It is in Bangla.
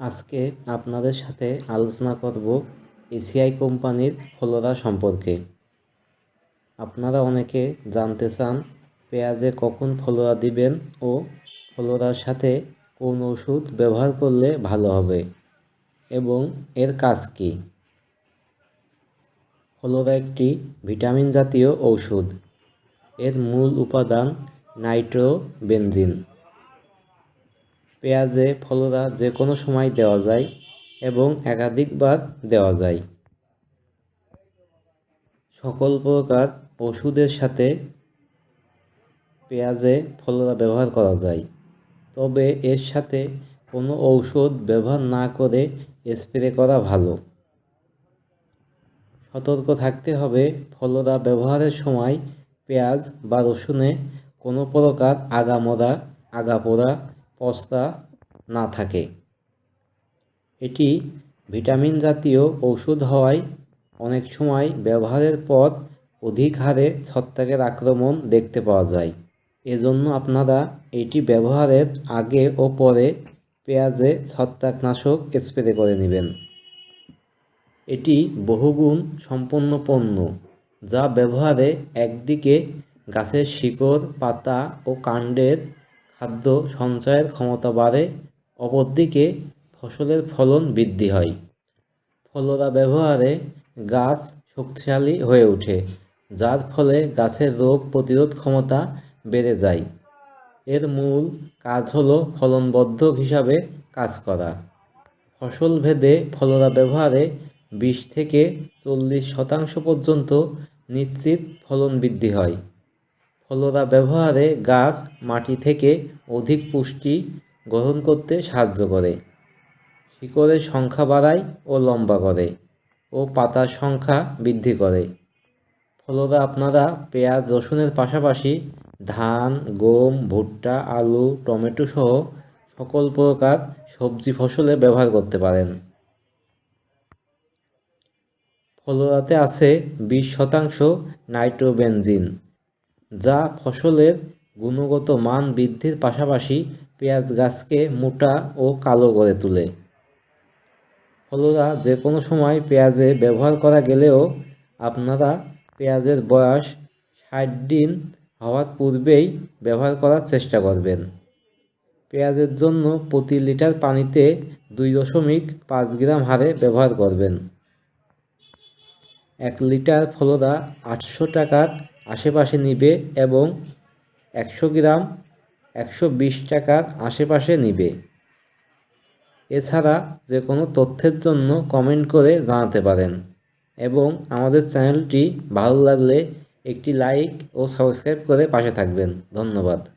আজকে আপনাদের সাথে আলোচনা করব এসিআই কোম্পানির ফলোরা সম্পর্কে। আপনারা অনেকে জানতে চান পেঁয়াজে কখন ফলোরা দিবেন ও ফলোরার সাথে কোন ওষুধ ব্যবহার করলে ভালো হবে এবং এর কাজ কী। ফলোরা একটি ভিটামিন জাতীয় ঔষধ। এর মূল উপাদান নাইট্রোবেনজিন। পেঁয়াজে, ফলোরা যে কোনো সময় দেওয়া যায় এবং একাধিকবার দেওয়া যায়। সকল প্রকার ওষুধের সাথে পেঁয়াজে, ফলোরা ব্যবহার করা যায়। তবে এর সাথে কোনো ঔষধ ব্যবহার না করে স্প্রে করা ভালো। সতর্ক থাকতে হবে, ফলোরা ব্যবহারের সময় পেঁয়াজ বা রসুনে কোনো প্রকার আগামোড়া আগাপোড়া পচা না থাকে। এটি ভিটামিন জাতীয় ওষুধ হওয়ায় অনেক সময় ব্যবহারের পর অধিক হারে ছত্রাকের আক্রমণ দেখতে পাওয়া যায়। এজন্য আপনারা এটি ব্যবহারের আগে ও পরে পেঁয়াজে ছত্রাকনাশক স্প্রে করে নেবেন। এটি বহুগুণ সম্পন্ন পণ্য, যা ব্যবহারে একদিকে গাছের শিকড়, পাতা ও কাণ্ডের খাদ্য সঞ্চয়ের ক্ষমতা বাড়ে, অপরদিকে ফসলের ফলন বৃদ্ধি হয়। ফলরা ব্যবহারে গাছ শক্তিশালী হয়ে ওঠে, যার ফলে গাছের রোগ প্রতিরোধ ক্ষমতা বেড়ে যায়। এর মূল কাজ হলো ফলনবদ্ধক হিসাবে কাজ করা। ফসল ভেদে ফলরা ব্যবহারে বিশ থেকে চল্লিশ শতাংশ পর্যন্ত নিশ্চিত ফলন বৃদ্ধি হয়। ফলরা ব্যবহারে গাছ মাটি থেকে অধিক পুষ্টি গ্রহণ করতে সাহায্য করে। শিকড়ের সংখ্যা বাড়ায় ও লম্বা করে ও পাতার সংখ্যা বৃদ্ধি করে। ফলরা আপনারা পেঁয়াজ, রসুনের পাশাপাশি ধান, গম, ভুট্টা, আলু, টমেটো সহ সকল প্রকার সবজি ফসলে ব্যবহার করতে পারেন। ফলোরাতে আছে বিশ শতাংশ নাইট্রোবেনজিন। যা ফসলের গুণগত মান বৃদ্ধির পাশাপাশি পেঁয়াজ গাছকে মোটা ও কালো করে তোলে। ফলোরা যে কোনো সময় পেঁয়াজে ব্যবহার করা গেলেও আপনারা পেঁয়াজের বয়স ষাট দিন হওয়ার পূর্বেই ব্যবহার করার চেষ্টা করবেন। পেঁয়াজের জন্য প্রতি লিটার পানিতে দুই দশমিক পাঁচ গ্রাম হারে ব্যবহার করবেন। এক লিটার ফলোরা আটশো টাকার আশেপাশে নিবে এবং একশো গ্রাম, একশো বিশ টাকার আশেপাশে নিবে। এছাড়া যে কোনো তথ্যের জন্য কমেন্ট করে জানাতে পারেন এবং আমাদের চ্যানেলটি ভালো লাগলে একটি লাইক ও সাবস্ক্রাইব করে পাশে থাকবেন। ধন্যবাদ।